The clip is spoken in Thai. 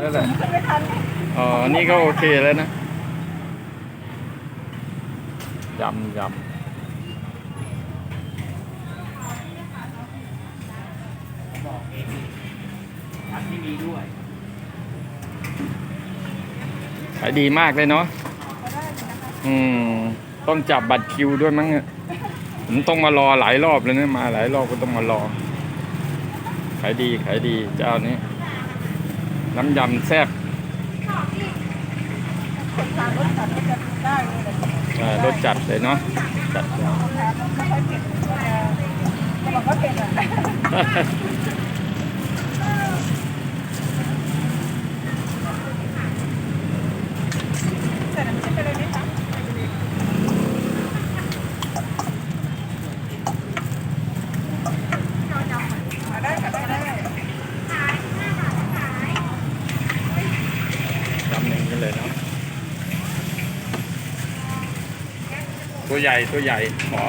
แล้วแหละไม่ทันอ๋อ นี่ก็โอเคแล้วนะยำยผัดที่มีด้วยำขายดีมากเลยเนาะ อืม ต้องจับบัตรคิวด้วยมั้งเนี่ยผมต้องมารอหลายรอบเลยนะมาหลายรอบก็ต้องมารอ ขายดีขายดีเจ้านี้ น้ำยำแซ่บรสจัดเลยเนาะจัดไม่ค่อยเผ็ดก็บอกว่าเผ็ดอะใส่น้ำจิ้มไปเลยไหมคะอ่าได้ค่ะได้ได้ จำหนึ่งกัน เลยเนาะตัวใหญ่ตัวใหญ่ขอ